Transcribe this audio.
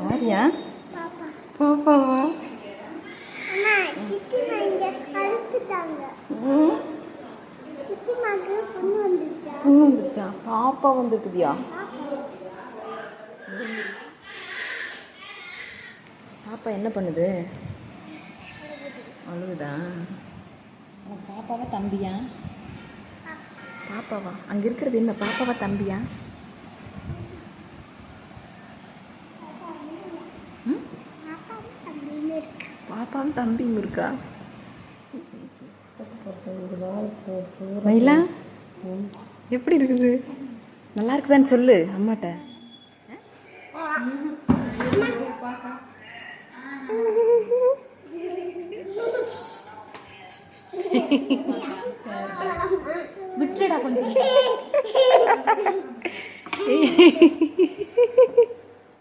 யாரியா பாப்பா. பாப்பாவா பொண்ணு வந்துருச்சா? பாப்பா வந்துருக்குதியா? பாப்பா என்ன பண்ணுது? அழுகுதா? உனக்கு பாப்பாவா தம்பியா? பாப்பாவா? அங்கே இருக்கிறது என்ன? பாப்பாவா தம்பியா ம் பாப்பாவும் தம்பியும் இருக்கு பாப்பாவும் தம்பியும் இருக்கா? மயிலா? எப்படி இருக்குது? நல்லா இருக்குதான்னு சொல்லு அம்மாட்ட. விட்டுடா கொஞ்சம்.